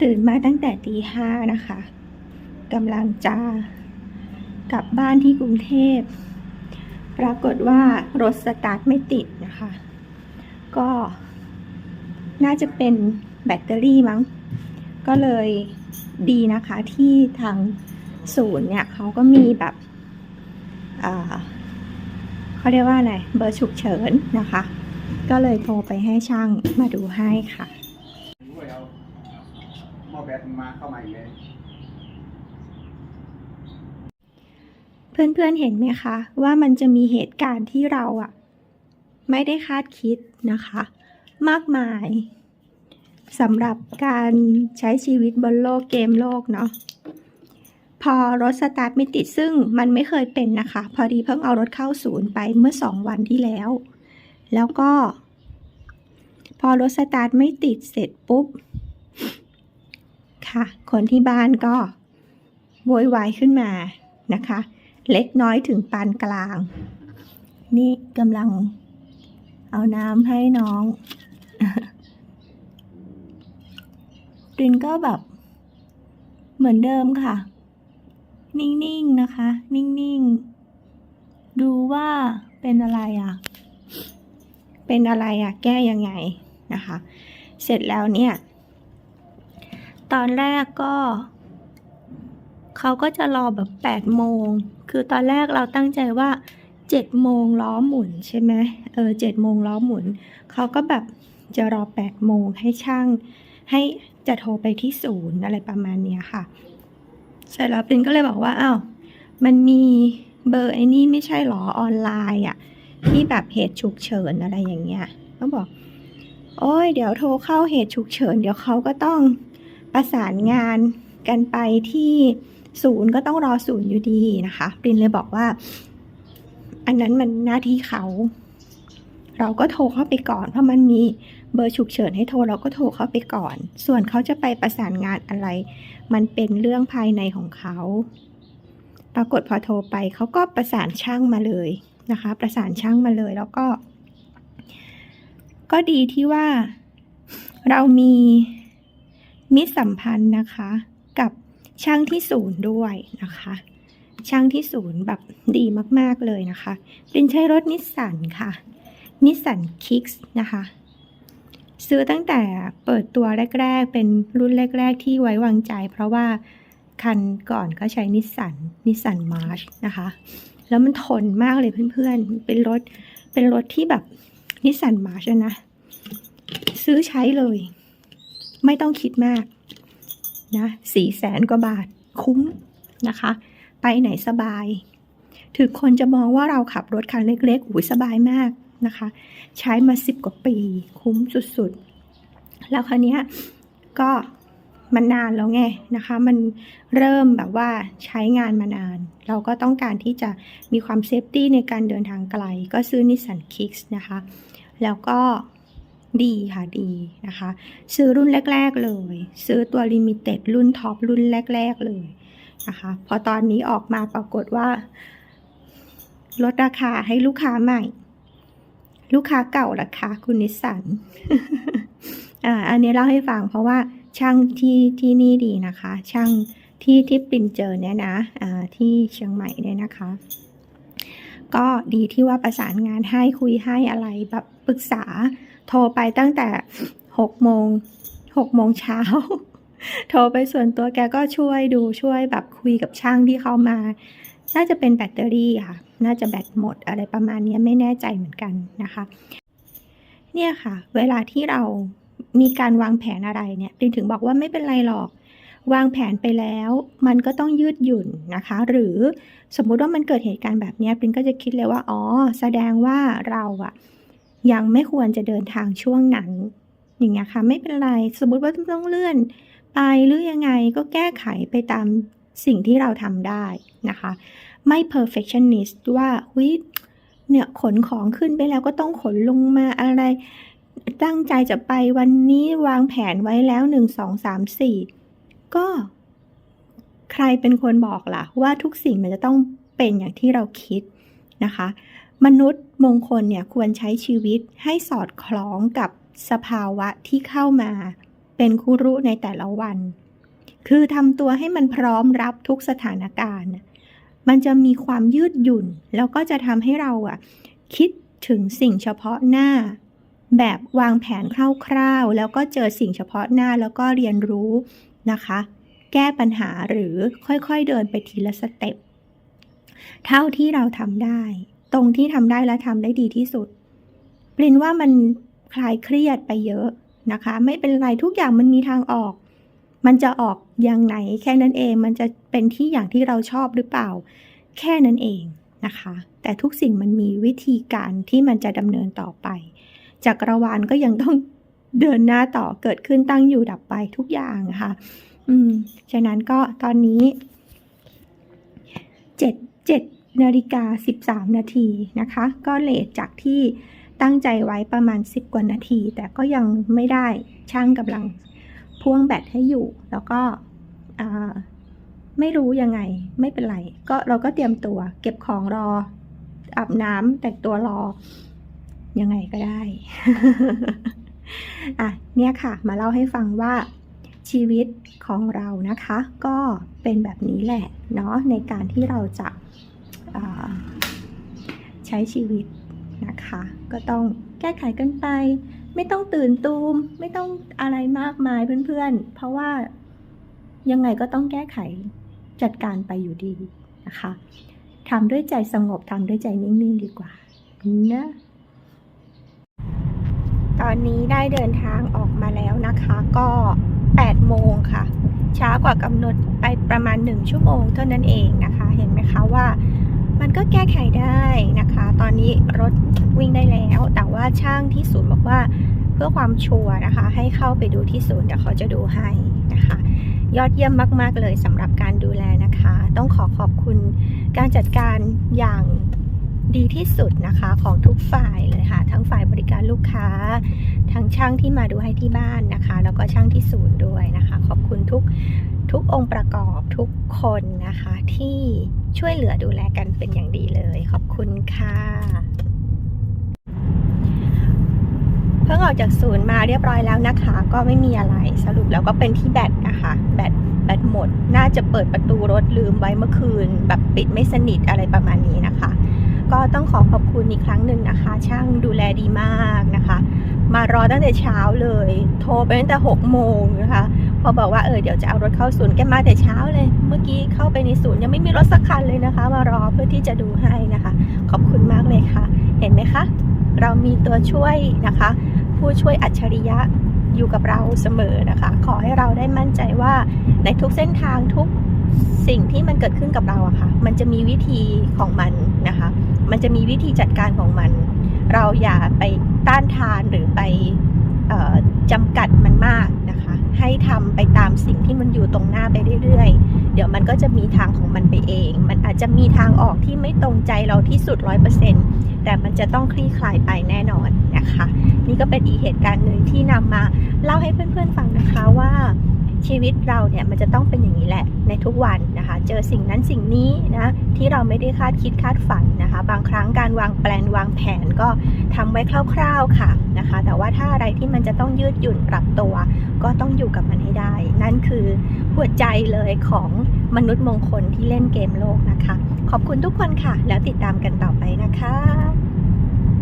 ตื่นมาตั้งแต่ตีห้านะคะกำลังจะกลับบ้านที่กรุงเทพ ปรากฏว่ารถสตาร์ทไม่ติดนะคะ ก็น่าจะเป็นแบตเตอรี่มั้ง ก็เลยดีนะคะที่ทางศูนย์เนี่ยเขาก็มีแบบเขาเรียกว่าอะไรเบอร์ฉุกเฉินนะคะ ก็เลยโทรไปให้ช่างมาดูให้ค่ะ ด้วยเอาหม้อ แบตมาเข้ามาอีกเลยเพื่อนๆเห็นไหมคะ ว่ามันจะมีเหตุการณ์ที่เราอะไม่ได้คาดคิดนะคะ มากมายสำหรับการใช้ชีวิตบนโลกเกมโลกเนาะพอรถสตาร์ทไม่ติดซึ่งมันไม่เคยเป็นนะคะ พอดีเพิ่งเอารถเข้าศูนย์ไปเมื่อสองวันที่แล้ว แล้วก็ พอรถสตาร์ทไม่ติดเสร็จปุ๊บ ค่ะคนที่บ้านก็โวยวายขึ้นมานะคะ เล็กน้อยถึงปานกลาง นี่กำลังเอาน้ำให้น้องรินก็แบบเหมือนเดิมค่ะ นิ่งๆนะคะ นิ่งๆ ดูว่าเป็นอะไรอะ เป็นอะไรอะ แก้ยังไงนะคะ เสร็จแล้วเนี่ย ตอนแรกก็ เขาก็จะรอแบบแปดโมง คือตอนแรกเราตั้งใจว่าเจ็ดโมงล้อหมุนใช่ไหมเออเจ็ดโมงล้อหมุน เขาก็แบบจะรอแปดโมงให้ช่าง ให้จะโทรไปที่ศูนย์อะไรประมาณเนี้ยค่ะเสร็จแล้วปรินก็เลยบอกว่าอ้าวมันมีเบอร์ไอ้นี่ไม่ใช่หรอออนไลน์อะที่แบบเหตุฉุกเฉินอะไรอย่างเงี้ยก็บอก โอ้ยเดี๋ยวโทรเข้าเหตุฉุกเฉิน เดี๋ยวเขาก็ต้อง ประสานงานกันไปที่ศูนย์ก็ต้องรอศูนย์อยู่ดีนะคะปรินเลยบอกว่า อันนั้นมันหน้าที่เขา เราก็โทรเข้าไปก่อน เพราะมันมีเบอร์ฉุกเฉินให้โทรเราก็โทรเข้าไปก่อน ส่วนเขาจะไปประสานงานอะไร มันเป็นเรื่องภายในของเขา ปรากฏพอโทรไปเขาก็ประสานช่างมาเลยนะคะ ประสานช่างมาเลยแล้วก็ ก็ดีที่ว่าเรามี มิตรสัมพันธ์นะคะ กับช่างที่ศูนย์ด้วยนะคะ ช่างที่ศูนย์แบบดีมากๆเลยนะคะเป็นใช้รถนิสสันค่ะนิสสันคิกส์นะคะ ซื้อตั้งแต่เปิดตัวแรก ๆ เป็นรุ่นแรก ๆ ที่ไว้วางใจ เพราะว่าคันก่อนก็ใช้นิสสันนิสสันมาร์ชนะคะ แล้วมันทนมากเลยเพื่อนๆ เป็นรถเป็นรถที่แบบนิสสันมาร์ชนะ ซื้อใช้เลย ไม่ต้องคิดมากนะสี่แสนกว่าบาทคุ้มนะคะ ไปไหนสบาย ถึงคนจะมองว่าเราขับรถคันเล็กๆหูยสบายมากนะคะ ใช้มาสิบกว่าปี คุ้มสุดๆ แล้วคราวนี้ก็มันนานแล้วไงนะคะ มันเริ่มแบบว่าใช้งานมานาน เราก็ต้องการที่จะมีความเซฟตี้ในการเดินทางไกล ก็ซื้อนิสสันคิกส์นะคะ แล้วก็ ดีค่ะดีนะคะ ซื้อรุ่นแรก ๆเลย ซื้อตัวลิมิเต็ดรุ่นท็อปรุ่นแรก ๆ เลยนะคะ พอตอนนี้ออกมาปรากฏว่า ลดราคาให้ลูกค้าใหม่ ลูกค้าเก่าราคาคุณนิสสันอ่าอันนี้เล่าให้ฟังเพราะว่าช่างที่ที่นี่ดีนะคะ ช่างที่ที่ปินเจอเนี่ยนะอ่าที่เชียงใหม่เนี่ยนะคะ ก็ดีที่ว่าประสานงานให้คุยให้อะไรแบบปรึกษา โทรไปตั้งแต่หกโมงหกโมงเช้า โทรไปส่วนตัวแกก็ช่วยดูช่วยแบบคุยกับช่างที่เขามา น่าจะเป็นแบตเตอรี่ค่ะ น่าจะแบตหมดอะไรประมาณนี้ไม่แน่ใจเหมือนกันนะคะ เนี่ยค่ะ เวลาที่เรามีการวางแผนอะไรเนี่ยปรินถึงบอกว่าไม่เป็นไรหรอก วางแผนไปแล้ว มันก็ต้องยืดหยุ่นนะคะ หรือสมมุติว่ามันเกิดเหตุการณ์แบบนี้ปรินก็จะคิดเลยว่า อ๋อ แสดงว่าเราอะ ยังไม่ควรจะเดินทางช่วงนั้น อย่างเงี้ยค่ะไม่เป็นไร สมมติว่าต้องเลื่อน ไปหรือยังไงก็แก้ไขไปตามสิ่งที่เราทำได้นะคะ ไม่ perfectionist ว่าหุยเนี่ยขนของขึ้นไปแล้วก็ต้องขนลงมาอะไร ตั้งใจจะไปวันนี้วางแผนไว้แล้วหนึ่งสองสามสี่ก็ใครเป็นคนบอกล่ะ ว่าทุกสิ่งมันจะต้องเป็นอย่างที่เราคิดนะคะ มนุษย์มงคลเนี่ยควรใช้ชีวิตให้สอดคล้องกับสภาวะที่เข้ามา เป็นคุรุในแต่ละวัน คือทำตัวให้มันพร้อมรับทุกสถานการณ์ มันจะมีความยืดหยุ่น แล้วก็จะทำให้เราอะคิดถึงสิ่งเฉพาะหน้า แบบวางแผนคร่าวๆ แล้วก็เจอสิ่งเฉพาะหน้าแล้วก็เรียนรู้นะคะ แก้ปัญหาหรือค่อยๆเดินไปทีละสเต็ปเท่าที่เราทำได้ ตรงที่ทำได้และทำได้ดีที่สุดปรินว่ามันคลายเครียดไปเยอะนะคะ ไม่เป็นไรทุกอย่างมันมีทางออก มันจะออกอยังไงแค่นั้นเอง มันจะเป็นที่อย่างที่เราชอบหรือเปล่า แค่นั้นเองนะคะ แต่ทุกสิ่งมันมีวิธีการที่มันจะดำเนินต่อไป จักรวาลก็ยังต้องเดินหน้าต่อเกิดขึ้นตั้งอยู่ดับไปทุกอย่างค่ะอืม ฉะนั้นก็ตอนนี้เจ็ดเจ็ด นาฬิกาสิบสามนาทีนะคะ ก็เลทจากที่ตั้งใจไว้ประมาณสิบกว่านาที แต่ก็ยังไม่ได้ช่างกำลังพ่วงแบตให้อยู่ แล้วก็ไม่รู้ยังไงไม่เป็นไร ก็เราก็เตรียมตัว เก็บของรออาบน้ำแต่งตัวรอ ยังไงก็ได้ อะเนี่ยค่ะ มาเล่าให้ฟังว่าชีวิตของเรานะคะ ก็เป็นแบบนี้แหละเนาะในการที่เราจะ ใช้ชีวิตนะคะ ก็ต้องแก้ไขกันไป ไม่ต้องตื่นตูม ไม่ต้องอะไรมากมายเพื่อนๆ เพราะว่ายังไงก็ต้องแก้ไขจัดการไปอยู่ดีนะคะทำด้วยใจสงบทำด้วยใจนิ่งๆดีกว่านะตอนนี้ได้เดินทางออกมาแล้วนะคะ ก็ 8 โมงค่ะ ช้ากว่ากำหนดไปประมาณ 1 ชั่วโมงเท่านั้นเองนะคะ เห็นไหมคะว่า มันก็แก้ไขได้นะคะ ตอนนี้รถวิ่งได้แล้ว แต่ว่าช่างที่ศูนย์บอกว่าเพื่อความชัวร์นะคะ ให้เข้าไปดูที่ศูนย์เดี๋ยวเขาจะดูให้นะคะ ยอดเยี่ยมมาก ๆ เลยสำหรับการดูแลนะคะ ต้องขอขอบคุณการจัดการอย่างดีที่สุดนะคะของทุกฝ่ายเลยค่ะ ทั้งฝ่ายบริการลูกค้า ทั้งช่างที่มาดูให้ที่บ้านนะคะ แล้วก็ช่างที่ศูนย์ด้วยนะคะ ขอบคุณทุกทุกองค์ประกอบทุกคนนะคะที่ ช่วยเหลือดูแลกันเป็นอย่างดีเลย ขอบคุณค่ะเพิ่งออกจากศูนย์มาเรียบร้อยแล้วนะคะ ก็ไม่มีอะไรสรุปแล้วก็เป็นที่แบตนะคะแบตแบตหมด น่าจะเปิดประตูรถลืมไว้เมื่อคืน แบบปิดไม่สนิทอะไรประมาณนี้นะคะ ก็ต้องขอขอบคุณอีกครั้งหนึ่งนะคะ ช่างดูแลดีมากนะคะ มารอตั้งแต่เช้าเลย โทรไปตั้งแต่หกโมงนะคะ พอบอกว่าเออเดี๋ยวจะเอารถเข้าศูนย์แกมาแต่เช้าเลย เมื่อกี้เข้าไปในศูนย์ยังไม่มีรถสักคันเลยนะคะ มารอเพื่อที่จะดูให้นะคะ ขอบคุณมากเลยค่ะ เห็นไหมคะ เรามีตัวช่วยนะคะ ผู้ช่วยอัจฉริยะอยู่กับเราเสมอนะคะ ขอให้เราได้มั่นใจว่าในทุกเส้นทางทุก สิ่งที่มันเกิดขึ้นกับเราอะค่ะ มันจะมีวิธีของมันนะคะ มันจะมีวิธีจัดการของมัน เราอย่าไปต้านทานหรือไปออจำกัดมันมากนะคะ ให้ทำไปตามสิ่งที่มันอยู่ตรงหน้าไปเรื่อยๆ เดี๋ยวมันก็จะมีทางของมันไปเอง มันอาจจะมีทางออกที่ไม่ตรงใจเราที่สุดร้อยเปอร์เซ็นต์แต่มันจะต้องคลี่คลายไปแน่นอนนะคะ นี่ก็เป็นอีกเหตุการณ์หนึ่งที่นำมาเล่าให้เพื่อนๆฟังนะคะว่า ชีวิตเราเนี่ยมันจะต้องเป็นอย่างนี้แหละในทุกวันนะคะ เจอสิ่งนั้นสิ่งนี้นะที่เราไม่ได้คาดคิดคาดฝันนะคะ บางครั้งการวางแปลนวางแผนก็ทำไว้คร่าวๆค่ะนะคะ แต่ว่าถ้าอะไรที่มันจะต้องยืดหยุ่นปรับตัว ก็ต้องอยู่กับมันให้ได้ นั่นคือหัวใจเลยของมนุษย์มงคลที่เล่นเกมโลกนะคะ ขอบคุณทุกคนค่ะ แล้วติดตามกันต่อไปนะคะ